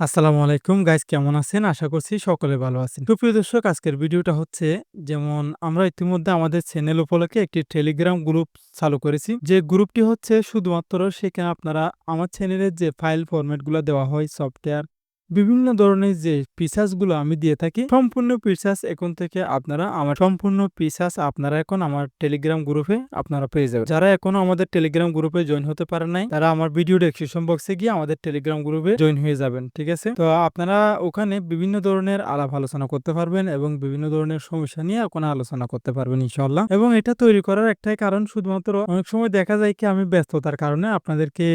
আসসালামু আলাইকুম গাইজ কেমন আছেন? আশা করছি সকলে ভালো আছেন। তো প্রিয় দর্শক, আজকের ভিডিওটা হচ্ছে যেমন আমরা ইতিমধ্যে আমাদের চ্যানেল উপলক্ষে একটি টেলিগ্রাম গ্রুপ চালু করেছি। যে গ্রুপটি হচ্ছে শুধুমাত্র সেখানে আপনারা আমার চ্যানেলের যে ফাইল ফরম্যাটগুলো দেওয়া হয় সফটওয়্যার বিভিন্ন ধরনের যে ফিচার্সগুলো আমি দিয়ে থাকি, সম্পূর্ণ ফিচার্স এখন থেকে আপনারা আমার সম্পূর্ণ ফিচার্স আপনারা এখন আমার টেলিগ্রাম গ্রুপে আপনারা পেয়ে যাবেন। যারা এখনও আমাদের টেলিগ্রাম গ্রুপে জয়েন হতে পারে নাই, তারা আমার ভিডিও ডেসক্রিপশন বক্সে গিয়ে আমাদের টেলিগ্রাম গ্রুপে জয়েন হয়ে যাবেন। ঠিক আছে? তো আপনারা ওখানে বিভিন্ন ধরনের আলাপ আলোচনা করতে পারবেন এবং বিভিন্ন ধরনের সমস্যা নিয়ে ওখানে আলোচনা করতে পারবেন ইনশাল্লাহ এবং এটা তৈরি করার একটাই কারণ, শুধুমাত্র অনেক সময় দেখা যায় কি আমি ব্যস্ততার কারণে আপনাদেরকে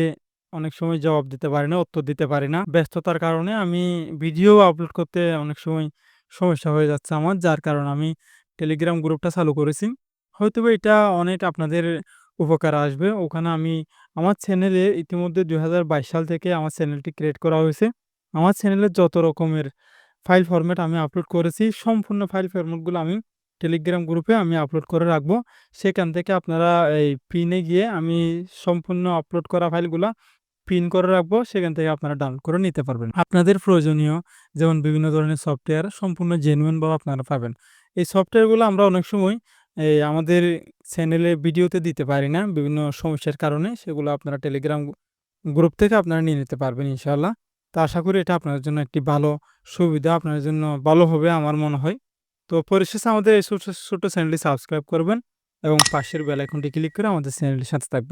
অনেক সময় জবাব দিতে পারি না, উত্তর দিতে পারি না। ব্যস্ততার কারণে আমি ভিডিও আপলোড করতে অনেক সময় সমস্যা হয়ে যাচ্ছে আমার। যার কারণে আমি টেলিগ্রাম গ্রুপটা চালু করেছি। হয়তোবা এটা অনেক আপনাদের উপকার আসবে। ওখানে আমি আমার চ্যানেলে ইতিমধ্যে ২০২২ সাল থেকে আমার চ্যানেলটি ক্রিয়েট করা হয়েছে। আমার চ্যানেলে যত রকমের ফাইল ফরম্যাট আমি আপলোড করেছি সম্পূর্ণ ফাইল ফরম্যাটগুলো আমি টেলিগ্রাম গ্রুপে আমি আপলোড করে রাখব। সেখান থেকে আপনারা এই পিনে গিয়ে আমি সম্পূর্ণ আপলোড করা ফাইলগুলা পিন করে রাখব। সেখান থেকে আপনারা ডাউনলোড করে নিতে পারবেন। আপনাদের প্রয়োজনীয় যেমন বিভিন্ন ধরনের সফটওয়্যার সম্পূর্ণ জেনুইন ভাবে আপনারা পাবেন। এই সফটওয়্যারগুলো আমরা অনেক সময় এই আমাদের চ্যানেলে ভিডিওতে দিতে পারি না। বিভিন্ন সমস্যার কারণে সেগুলো আপনারা টেলিগ্রাম গ্রুপ থেকে আপনারা নিয়ে নিতে পারবেন ইনশাআল্লাহ। তো আশা করি এটা আপনাদের জন্য একটি ভালো সুবিধা আপনাদের জন্য ভালো হবে আমার মনে হয়। তো পরিশেষে আমাদের এই ছোট, ছোট চ্যানেলটি সাবস্ক্রাইব করবেন এবং পাশের বেল আইকনটি ক্লিক করে আমাদের চ্যানেলটির সাথে থাকবেন।